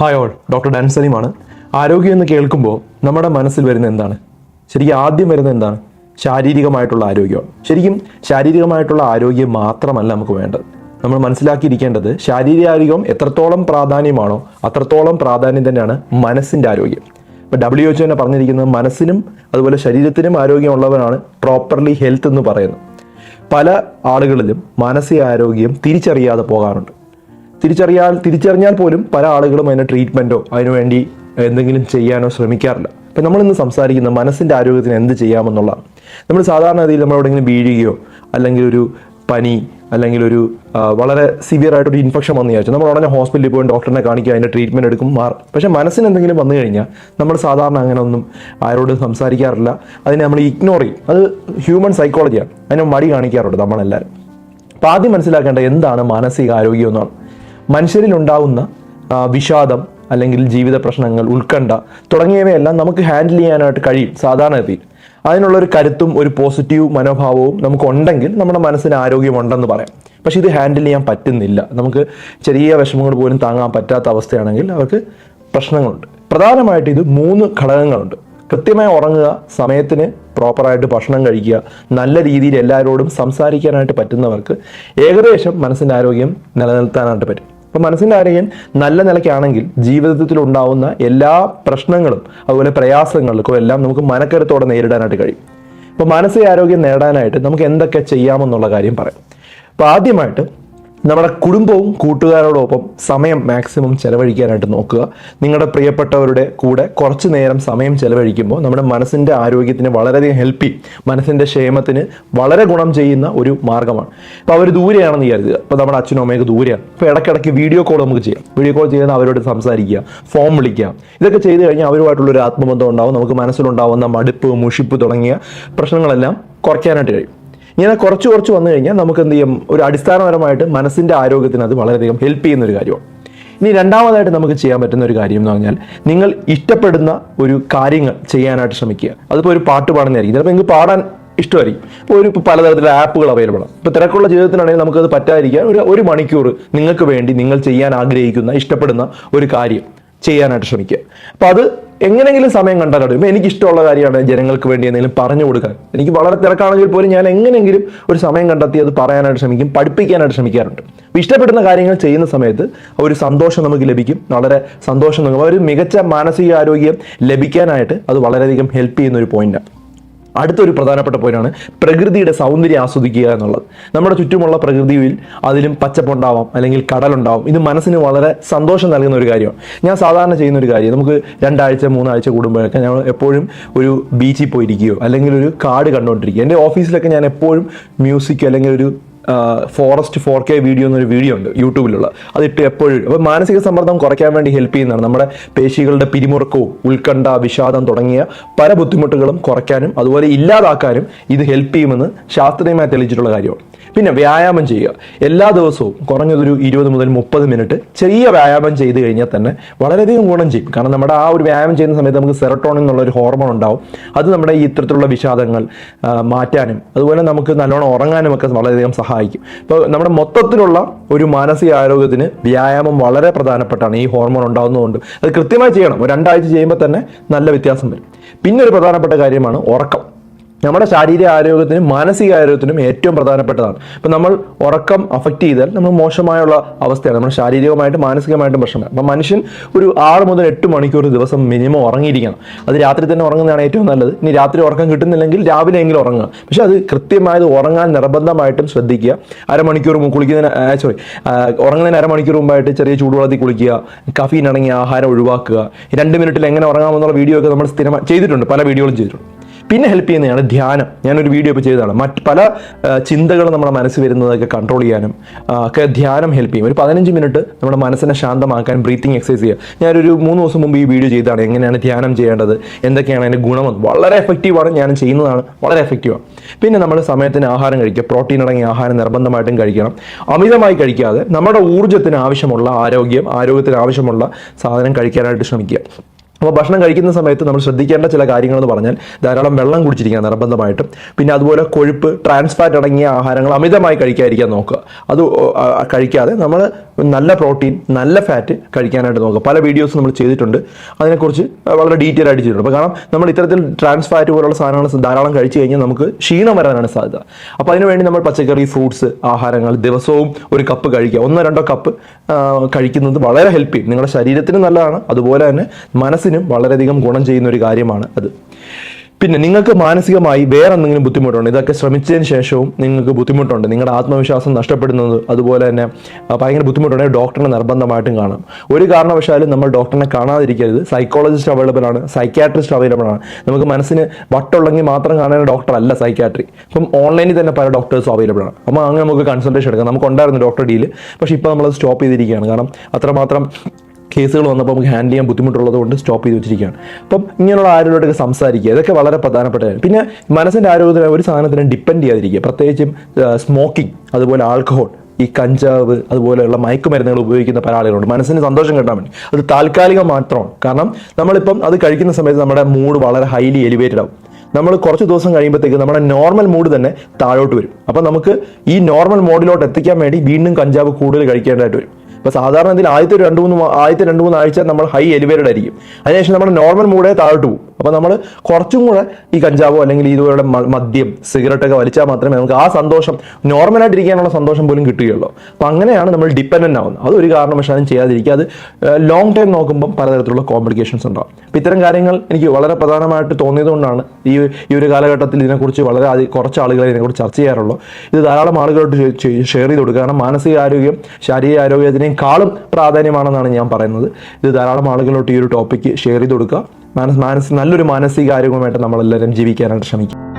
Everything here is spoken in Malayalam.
ഹായ് ഓൾ ഡോക്ടർ ഡാൻ സലീമാണ് ആരോഗ്യം എന്ന് കേൾക്കുമ്പോൾ നമ്മുടെ മനസ്സിൽ വരുന്ന എന്താണ്? ശരിക്കും ആദ്യം വരുന്ന എന്താണ്? ശാരീരികമായിട്ടുള്ള ആരോഗ്യമാണ്. ശരിക്കും ശാരീരികമായിട്ടുള്ള ആരോഗ്യം മാത്രമല്ല നമുക്ക് വേണ്ടത്. നമ്മൾ മനസ്സിലാക്കിയിരിക്കേണ്ടത് ശാരീരിക ആരോഗ്യം എത്രത്തോളം പ്രാധാന്യമാണോ അത്രത്തോളം പ്രാധാന്യം തന്നെയാണ് മനസ്സിന്റെ ആരോഗ്യം. ഇപ്പോൾ ഡബ്ല്യു എച്ച് തന്നെ പറഞ്ഞിരിക്കുന്നത് മനസ്സിനും അതുപോലെ ശരീരത്തിനും ആരോഗ്യമുള്ളവരാണ് പ്രോപ്പർലി ഹെൽത്ത് എന്ന് പറയുന്നത്. പല ആളുകളിലും മാനസിക ആരോഗ്യം തിരിച്ചറിയാതെ പോകാറുണ്ട്. തിരിച്ചറിയാൻ തിരിച്ചറിഞ്ഞാൽ പോലും പല ആളുകളും അതിന് ട്രീറ്റ്മെന്റോ അതിനുവേണ്ടി എന്തെങ്കിലും ചെയ്യാനോ ശ്രമിക്കാറില്ല. അപ്പം നമ്മളിന്ന് സംസാരിക്കുന്ന മനസ്സിന്റെ ആരോഗ്യത്തിന് എന്ത് ചെയ്യാമെന്നുള്ളതാണ്. നമ്മൾ സാധാരണഗതിയിൽ നമ്മൾ എവിടെയെങ്കിലും വീഴുകയോ അല്ലെങ്കിൽ ഒരു പനി അല്ലെങ്കിൽ ഒരു വളരെ സിവിയർ ആയിട്ടൊരു ഇൻഫെക്ഷൻ വന്നു വിചാരിച്ചു നമ്മൾ ഉടനെ ഹോസ്പിറ്റലിൽ പോയി ഡോക്ടറിനെ കാണിക്കുക അതിന്റെ ട്രീറ്റ്മെന്റ് എടുക്കും മാറും. പക്ഷേ മനസ്സിന് എന്തെങ്കിലും വന്നു കഴിഞ്ഞാൽ നമ്മൾ സാധാരണ അങ്ങനെ ഒന്നും ആരോടും സംസാരിക്കാറില്ല. അതിനെ നമ്മൾ ഇഗ്നോർ ചെയ്യും. അത് ഹ്യൂമൻ സൈക്കോളജിയാണ് അതിനെ മടി കാണിക്കാറുണ്ട് നമ്മളെല്ലാവരും. അപ്പോൾ ആദ്യം മനസ്സിലാക്കേണ്ട എന്താണ് മാനസിക ആരോഗ്യം എന്നാണ്. മനുഷ്യരിൽ ഉണ്ടാവുന്ന വിഷാദം അല്ലെങ്കിൽ ജീവിത പ്രശ്നങ്ങൾ ഉത്കണ്ഠ തുടങ്ങിയവയെല്ലാം നമുക്ക് ഹാൻഡിൽ ചെയ്യാനായിട്ട് കഴിയും സാധാരണഗതിയിൽ. അതിനുള്ളൊരു കരുത്തും ഒരു പോസിറ്റീവ് മനോഭാവവും നമുക്ക് ഉണ്ടെങ്കിൽ നമ്മുടെ മനസ്സിന് ആരോഗ്യമുണ്ടെന്ന് പറയാം. പക്ഷെ ഇത് ഹാൻഡിൽ ചെയ്യാൻ പറ്റുന്നില്ല. നമുക്ക് ചെറിയ വിഷമങ്ങൾ പോലും താങ്ങാൻ പറ്റാത്ത അവസ്ഥയാണെങ്കിൽ അവർക്ക് പ്രശ്നങ്ങളുണ്ട്. പ്രധാനമായിട്ട് ഇത് മൂന്ന് ഘടകങ്ങളുണ്ട്. കൃത്യമായി ഉറങ്ങുക സമയത്തിന് പ്രോപ്പറായിട്ട് ഭക്ഷണം കഴിക്കുക നല്ല രീതിയിൽ എല്ലാവരോടും സംസാരിക്കാനായിട്ട് പറ്റുന്നവർക്ക് ഏകദേശം മനസ്സിന്റെ ആരോഗ്യം നിലനിർത്താനായിട്ട് പറ്റും. അപ്പം മനസ്സിന്റെ ആരോഗ്യം നല്ല നിലയ്ക്കാണെങ്കിൽ ജീവിതത്തിൽ ഉണ്ടാവുന്ന എല്ലാ പ്രശ്നങ്ങളും അതുപോലെ പ്രയാസങ്ങൾക്കും എല്ലാം നമുക്ക് മനക്കരുത്തോടെ നേരിടാനായിട്ട് കഴിയും. അപ്പോൾ മാനസികാരോഗ്യം നേടാനായിട്ട് നമുക്ക് എന്തൊക്കെ ചെയ്യാമെന്നുള്ള കാര്യം പറയാം. അപ്പോൾ ആദ്യമായിട്ട് നമ്മുടെ കുടുംബവും കൂട്ടുകാരോടൊപ്പം സമയം മാക്സിമം ചെലവഴിക്കാനായിട്ട് നോക്കുക. നിങ്ങളുടെ പ്രിയപ്പെട്ടവരുടെ കൂടെ കുറച്ച് നേരം സമയം ചെലവഴിക്കുമ്പോൾ നമ്മുടെ മനസ്സിന്റെ ആരോഗ്യത്തിന് വളരെയധികം ഹെൽപ്പ് ചെയ്യും മനസ്സിന്റെ ക്ഷേമത്തിന് വളരെ ഗുണം ചെയ്യുന്ന ഒരു മാർഗമാണ് അപ്പോൾ അവർ ദൂരെയാണെന്ന് കരുതുക. ഇപ്പോൾ നമ്മുടെ അച്ഛനും അമ്മയൊക്കെ ദൂരെയാണ്. അപ്പോൾ ഇടയ്ക്കിടയ്ക്ക് വീഡിയോ കോൾ നമുക്ക് ചെയ്യാം. വീഡിയോ കോൾ ചെയ്യുന്ന അവരോട് സംസാരിക്കുക ഫോം വിളിക്കുക. ഇതൊക്കെ ചെയ്ത് കഴിഞ്ഞാൽ അവരുമായിട്ടുള്ളൊരു ആത്മബന്ധം ഉണ്ടാവും. നമുക്ക് മനസ്സിലുണ്ടാവുന്ന മടുപ്പ് മുഷിപ്പ് തുടങ്ങിയ പ്രശ്നങ്ങളെല്ലാം കുറയ്ക്കാനായിട്ട് കഴിയും. ഇങ്ങനെ കുറച്ച് കുറച്ച് വന്നു കഴിഞ്ഞാൽ നമുക്ക് എന്ത് ചെയ്യും? ഒരു അടിസ്ഥാനപരമായിട്ട് മനസ്സിന്റെ ആരോഗ്യത്തിന് അത് വളരെയധികം ഹെൽപ്പ് ചെയ്യുന്ന ഒരു കാര്യമാണ്. ഇനി രണ്ടാമതായിട്ട് നമുക്ക് ചെയ്യാൻ പറ്റുന്ന ഒരു കാര്യം എന്ന് പറഞ്ഞാൽ നിങ്ങൾ ഇഷ്ടപ്പെടുന്ന ഒരു കാര്യങ്ങൾ ചെയ്യാനായിട്ട് ശ്രമിക്കുക. അതിപ്പോൾ ഒരു പാട്ട് പാടുന്നതായിരിക്കും. ചിലപ്പോൾ നിങ്ങൾക്ക് പാടാൻ ഇഷ്ടമായിരിക്കും. ഇപ്പോൾ ഒരു പലതരത്തിലുള്ള ആപ്പുകൾ അവൈലബിൾ ആണ്. ഇപ്പോൾ തിരക്കുള്ള ജീവിതത്തിനാണെങ്കിൽ നമുക്കത് പറ്റാതിരിക്കാൻ ഒരു ഒരു മണിക്കൂർ നിങ്ങൾക്ക് വേണ്ടി നിങ്ങൾ ചെയ്യാൻ ആഗ്രഹിക്കുന്ന ഇഷ്ടപ്പെടുന്ന ഒരു കാര്യം ചെയ്യാനായിട്ട് ശ്രമിക്കുക. അപ്പോൾ അത് എങ്ങനെയെങ്കിലും സമയം കണ്ടാൽ എനിക്ക് ഇഷ്ടമുള്ള കാര്യമാണ് ജനങ്ങൾക്ക് വേണ്ടി എന്തെങ്കിലും പറഞ്ഞു കൊടുക്കാൻ. എനിക്ക് വളരെ തിരക്കാണെങ്കിൽ പോലും ഞാൻ എങ്ങനെയെങ്കിലും ഒരു സമയം കണ്ടെത്തി അത് പറയാനായിട്ട് ശ്രമിക്കും പഠിപ്പിക്കാനായിട്ട് ശ്രമിക്കാറുണ്ട്. ഇഷ്ടപ്പെടുന്ന കാര്യങ്ങൾ ചെയ്യുന്ന സമയത്ത് ഒരു സന്തോഷം നമുക്ക് ലഭിക്കും വളരെ സന്തോഷം നമുക്ക് ഒരു മികച്ച മാനസികാരോഗ്യം ലഭിക്കാനായിട്ട് അത് വളരെയധികം ഹെൽപ്പ് ചെയ്യുന്ന ഒരു പോയിന്റാണ് അടുത്തൊരു പ്രധാനപ്പെട്ട പോയിന്റാണ് പ്രകൃതിയുടെ സൗന്ദര്യം ആസ്വദിക്കുക എന്നുള്ളത്. നമ്മുടെ ചുറ്റുമുള്ള പ്രകൃതിയിൽ അതിലും പച്ചപ്പുണ്ടാവാം അല്ലെങ്കിൽ കടലുണ്ടാവും. ഇത് മനസ്സിന് വളരെ സന്തോഷം നൽകുന്ന ഒരു കാര്യമാണ്. ഞാൻ സാധാരണ ചെയ്യുന്ന ഒരു കാര്യം നമുക്ക് രണ്ടാഴ്ച മൂന്നാഴ്ച കൂടുമ്പോഴൊക്കെ ഞങ്ങൾ എപ്പോഴും ഒരു ബീച്ചിൽ പോയിരിക്കുകയോ അല്ലെങ്കിൽ ഒരു കാട് കണ്ടുകൊണ്ടിരിക്കുകയോ. എന്റെ ഓഫീസിലൊക്കെ ഞാൻ എപ്പോഴും മ്യൂസിക് അല്ലെങ്കിൽ ഒരു ഫോറസ്റ്റ് ഫോർ കെ വീഡിയോ എന്നൊരു വീഡിയോ ഉണ്ട് യൂട്യൂബിലുള്ള. അതിട്ട് എപ്പോഴും അപ്പോൾ മാനസിക സമ്മർദ്ദം കുറയ്ക്കാൻ വേണ്ടി ഹെൽപ്പ് ചെയ്യുന്നതാണ്. നമ്മുടെ പേശികളുടെ പിരിമുറുക്കവും ഉത്കണ്ഠ വിഷാദം തുടങ്ങിയ പല ബുദ്ധിമുട്ടുകളും കുറയ്ക്കാനും അതുപോലെ ഇല്ലാതാക്കാനും ഇത് ഹെൽപ്പ് ചെയ്യുമെന്ന് ശാസ്ത്രീയമായി തെളിയിച്ചിട്ടുള്ള കാര്യമാണ്. പിന്നെ വ്യായാമം ചെയ്യുക. എല്ലാ ദിവസവും കുറഞ്ഞതൊരു ഇരുപത് മുതൽ മുപ്പത് മിനിറ്റ് ചെറിയ വ്യായാമം ചെയ്ത് കഴിഞ്ഞാൽ തന്നെ വളരെയധികം ഗുണം ചെയ്യും. കാരണം നമ്മുടെ ആ ഒരു വ്യായാമം ചെയ്യുന്ന സമയത്ത് നമുക്ക് സെറട്ടോണിൻ എന്നുള്ള ഒരു ഹോർമോൺ ഉണ്ടാവും. അത് നമ്മുടെ ഈ ഇത്തരത്തിലുള്ള വിഷാദങ്ങൾ മാറ്റാനും അതുപോലെ നമുക്ക് നല്ലോണം ഉറങ്ങാനും ഒക്കെ വളരെയധികം സഹായിക്കും. ഇപ്പോൾ നമ്മുടെ മൊത്തത്തിലുള്ള ഒരു മാനസിക ആരോഗ്യത്തിന് വ്യായാമം വളരെ പ്രധാനപ്പെട്ടാണ് ഈ ഹോർമോൺ ഉണ്ടാകുന്നതുകൊണ്ട് അത് കൃത്യമായി ചെയ്യണം. രണ്ടാഴ്ച ചെയ്യുമ്പോൾ തന്നെ നല്ല വ്യത്യാസം വരും. പിന്നെ ഒരു പ്രധാനപ്പെട്ട കാര്യമാണ് ഉറക്കം. നമ്മുടെ ശാരീരിക ആരോഗ്യത്തിനും മാനസിക ആരോഗ്യത്തിനും ഏറ്റവും പ്രധാനപ്പെട്ടതാണ്. ഇപ്പം നമ്മൾ ഉറക്കം അഫക്റ്റ് ചെയ്താൽ നമ്മൾ മോശമായുള്ള അവസ്ഥയാണ്. നമ്മൾ ശാരീരികമായിട്ടും മാനസികമായിട്ടും പ്രശ്നമാണ്. അപ്പം മനുഷ്യൻ ഒരു ആറ് മുതൽ എട്ട് മണിക്കൂർ ദിവസം മിനിമം ഉറങ്ങിയിരിക്കണം. അത് രാത്രി തന്നെ ഉറങ്ങുന്നതാണ് ഏറ്റവും നല്ലത്. ഇനി രാത്രി ഉറക്കം കിട്ടുന്നില്ലെങ്കിൽ രാവിലെ എങ്കിലും ഉറങ്ങുക. പക്ഷേ അത് കൃത്യമായത് ഉറങ്ങാൻ നിർബന്ധമായിട്ടും ശ്രദ്ധിക്കുക. അരമണിക്കൂർ കുളിക്കുന്നതിന് സോറി ഉറങ്ങുന്നതിന് അരമണിക്കൂർ മുമ്പായിട്ട് ചെറിയ ചൂടുവെള്ളത്തിൽ കുളിക്കുക കഫീൻ അടങ്ങിയ ആഹാരം ഒഴിവാക്കുക. രണ്ട് മിനിറ്റിൽ എങ്ങനെ ഉറങ്ങാമെന്നുള്ള വീഡിയോ ഒക്കെ നമ്മൾ സ്ഥിരമായി ചെയ്തിട്ടുണ്ട്. പല വീഡിയോകളും ചെയ്തിട്ടുണ്ട്. പിന്നെ ഹെൽപ്പ് ചെയ്യുന്നതാണ് ധ്യാനം. ഞാനൊരു വീഡിയോ ഇപ്പോൾ ചെയ്തതാണ്. മറ്റ് പല ചിന്തകൾ നമ്മുടെ മനസ്സ് വരുന്നതൊക്കെ കൺട്രോൾ ചെയ്യാനും ഒക്കെ ധ്യാനം ഹെൽപ്പ് ചെയ്യും. ഒരു പതിനഞ്ച് മിനിറ്റ് നമ്മുടെ മനസ്സിനെ ശാന്തമാക്കാൻ ബ്രീത്തിങ് എക്സസൈസ് ചെയ്യുക ഞാനൊരു മൂന്ന് ദിവസം മുമ്പ് ഈ വീഡിയോ ചെയ്തതാണ്. എങ്ങനെയാണ് ധ്യാനം ചെയ്യേണ്ടത്? എന്തൊക്കെയാണ് അതിന്റെ ഗുണമെന്ന്? വളരെ എഫക്റ്റീവാണ് ഞാൻ ചെയ്യുന്നതാണ്. വളരെ എഫക്റ്റീവാണ് പിന്നെ നമ്മൾ സമയത്തിന് ആഹാരം കഴിക്കുക. പ്രോട്ടീൻ അടങ്ങിയ ആഹാരം നിർബന്ധമായിട്ടും കഴിക്കണം. അമിതമായി കഴിക്കാതെ നമ്മുടെ ഊർജത്തിന് ആവശ്യമുള്ള ആരോഗ്യം ആരോഗ്യത്തിന് ആവശ്യമുള്ള സാധനം കഴിക്കാനായിട്ട് ശ്രമിക്കുക. അപ്പോൾ ഭക്ഷണം കഴിക്കുന്ന സമയത്ത് നമ്മൾ ശ്രദ്ധിക്കേണ്ട ചില കാര്യങ്ങളെന്ന് പറഞ്ഞാൽ ധാരാളം വെള്ളം കുടിച്ചിരിക്കുക നിർബന്ധമായിട്ടും. പിന്നെ അതുപോലെ കൊഴുപ്പ് ട്രാൻസ്ഫാറ്റ് അടങ്ങിയ ആഹാരങ്ങൾ അമിതമായി കഴിക്കാതിരിക്കാൻ നോക്കുക. അത് കഴിക്കാതെ നമ്മൾ നല്ല പ്രോട്ടീൻ നല്ല ഫാറ്റ് കഴിക്കാനായിട്ട് നോക്കുക. പല വീഡിയോസ് നമ്മൾ ചെയ്തിട്ടുണ്ട്. അതിനെക്കുറിച്ച് വളരെ ഡീറ്റെയിൽ ആയിട്ട് ചെയ്തിട്ടുണ്ട്. അപ്പോൾ കാരണം നമ്മൾ ഇത്തരത്തിൽ ട്രാൻസ്ഫാറ്റ് പോലുള്ള സാധനങ്ങൾ ധാരാളം കഴിച്ചു കഴിഞ്ഞാൽ നമുക്ക് ക്ഷീണം വരാനാണ് സാധ്യത. അപ്പോൾ അതിനുവേണ്ടി നമ്മൾ പച്ചക്കറി ഫ്രൂട്ട്സ് ആഹാരങ്ങൾ ദിവസവും ഒരു കപ്പ് കഴിക്കുക. ഒന്നോ രണ്ടോ കപ്പ് കഴിക്കുന്നത് വളരെ ഹെൽപ്പ് ചെയ്യും. നിങ്ങളുടെ ശരീരത്തിന് നല്ലതാണ്. അതുപോലെ തന്നെ മനസ്സിനും വളരെയധികം ഗുണം ചെയ്യുന്ന ഒരു കാര്യമാണ് അത്. പിന്നെ നിങ്ങൾക്ക് മാനസികമായി വേറെ എന്തെങ്കിലും ബുദ്ധിമുട്ടുണ്ട്? ഇതൊക്കെ ശ്രമിച്ചതിന് ശേഷവും നിങ്ങൾക്ക് ബുദ്ധിമുട്ടുണ്ട്. നിങ്ങളുടെ ആത്മവിശ്വാസം നഷ്ടപ്പെടുന്നത് അതുപോലെ തന്നെ ഭയങ്കര ബുദ്ധിമുട്ടുണ്ടെങ്കിൽ ഡോക്ടറിനെ നിർബന്ധമായിട്ടും കാണും. ഒരു കാരണവശാലും നമ്മൾ ഡോക്ടറിനെ കാണാതിരിക്കരുത്. സൈക്കോളജിസ്റ്റ് അവൈലബിൾ ആണ് സൈക്യാട്രിസ്റ്റ് അവൈലബിൾ ആണ്. നമുക്ക് മനസ്സിന് വട്ടുള്ളെങ്കിൽ മാത്രം കാണുന്ന ഡോക്ടർ അല്ല സൈക്യാട്രി ഇപ്പം ഓൺലൈനിൽ തന്നെ പല ഡോക്ടേഴ്സും അവൈലബിൾ ആണ്. അപ്പോൾ അങ്ങനെ നമുക്ക് കൺസൾട്ടേഷൻ എടുക്കാം. നമുക്ക് ഉണ്ടായിരുന്നു ഡോക്ടർ ഡീൽ പക്ഷേ ഇപ്പോൾ നമ്മളത് സ്റ്റോപ്പ് ചെയ്തിരിക്കുകയാണ്. കാരണം അത്രമാത്രം കേസുകൾ വന്നപ്പോൾ നമുക്ക് ഹാൻഡിൽ ചെയ്യാൻ ബുദ്ധിമുട്ടുള്ളത് കൊണ്ട് സ്റ്റോപ്പ് ചെയ്ത് വെച്ചിരിക്കുകയാണ്. അപ്പം ഇങ്ങനെയുള്ള ആരോഗ്യമൊക്കെ സംസാരിക്കുക ഇതൊക്കെ വളരെ പ്രധാനപ്പെട്ട കാര്യം. പിന്നെ മനസ്സിന്റെ ആരോഗ്യത്തിന് ഒരു സാധനത്തിനെ ഡിപ്പെൻഡ് ചെയ്യാതിരിക്കുക. പ്രത്യേകിച്ചും സ്മോക്കിംഗ് അതുപോലെ ആൽക്കഹോൾ ഈ കഞ്ചാവ് അതുപോലെയുള്ള മയക്കുമരുന്നുകൾ ഉപയോഗിക്കുന്ന പല ആളുകളുണ്ട്. മനസ്സിന് സന്തോഷം കിട്ടാൻ വേണ്ടി. അത് താൽക്കാലികം മാത്രമാണ്. കാരണം നമ്മളിപ്പം അത് കഴിക്കുന്ന സമയത്ത് നമ്മുടെ മൂഡ് വളരെ ഹൈലി എലിവേറ്റഡ് ആവും. നമ്മൾ കുറച്ച് ദിവസം കഴിയുമ്പോഴത്തേക്ക് നമ്മുടെ നോർമൽ മൂഡ് തന്നെ താഴോട്ട് വരും. അപ്പം നമുക്ക് ഈ നോർമൽ മോഡിലോട്ട് എത്തിക്കാൻ വേണ്ടി വീണ്ടും കഞ്ചാവ് കൂടുതൽ കഴിക്കേണ്ടതായിട്ട് വരും. അപ്പോൾ സാധാരണ ഇതിൽ ആദ്യത്തെ രണ്ട് മൂന്ന് ആദ്യത്തെ രണ്ട് മൂന്ന് ആഴ്ച നമ്മൾ ഹൈ എലിവേറ്റഡ് ആയിരിക്കും. അതിനുശേഷം നമ്മുടെ നോർമൽ മൂഡേ താഴോട്ട് പോകും. അപ്പോൾ നമ്മൾ കുറച്ചും കൂടെ ഈ കഞ്ചാവോ അല്ലെങ്കിൽ ഇതുപോലെ മദ്യം സിഗരറ്റ് ഒക്കെ വലിച്ചാൽ മാത്രമേ നമുക്ക് ആ സന്തോഷം നോർമലായിട്ട് ഇരിക്കാനുള്ള സന്തോഷം പോലും കിട്ടുകയുള്ളൂ. അപ്പോൾ അങ്ങനെയാണ് നമ്മൾ ഡിപ്പെൻഡന്റ് ആവുന്നത്. അത് ഒരു കാരണവശാലും ചെയ്യാതിരിക്കുക. അത് ലോങ് ടൈം നോക്കുമ്പോൾ പലതരത്തിലുള്ള കോംപ്ലിക്കേഷൻസ് ഉണ്ടാവും. അപ്പോൾ ഇത്തരം കാര്യങ്ങൾ എനിക്ക് വളരെ പ്രധാനമായിട്ട് തോന്നിയതുകൊണ്ടാണ് ഈ ഈ ഒരു കാലഘട്ടത്തിൽ ഇതിനെക്കുറിച്ച് വളരെ അധികം കുറച്ച് ആളുകളെ ഇതിനെക്കുറിച്ച് ചർച്ച ചെയ്യാറുള്ളൂ. ഇത് ധാരാളം ആളുകളോട് ഷെയർ ചെയ്ത് കൊടുക്കുക കാരണം മാനസിക ആരോഗ്യം ശാരീരിക ആരോഗ്യത്തിനേക്കാളും പ്രാധാന്യമാണെന്നാണ് ഞാൻ പറയുന്നത്. ഇത് ധാരാളം ആളുകളോട്ട് ഈ ഒരു ടോപ്പിക്ക് ഷെയർ ചെയ്ത് കൊടുക്കുക മാനസ് മാനസ് നല്ലൊരു മാനസിക ആരോഗ്യമായിട്ട് നമ്മളെല്ലാവരും ജീവിക്കാനായിട്ട് ശ്രമിക്കും.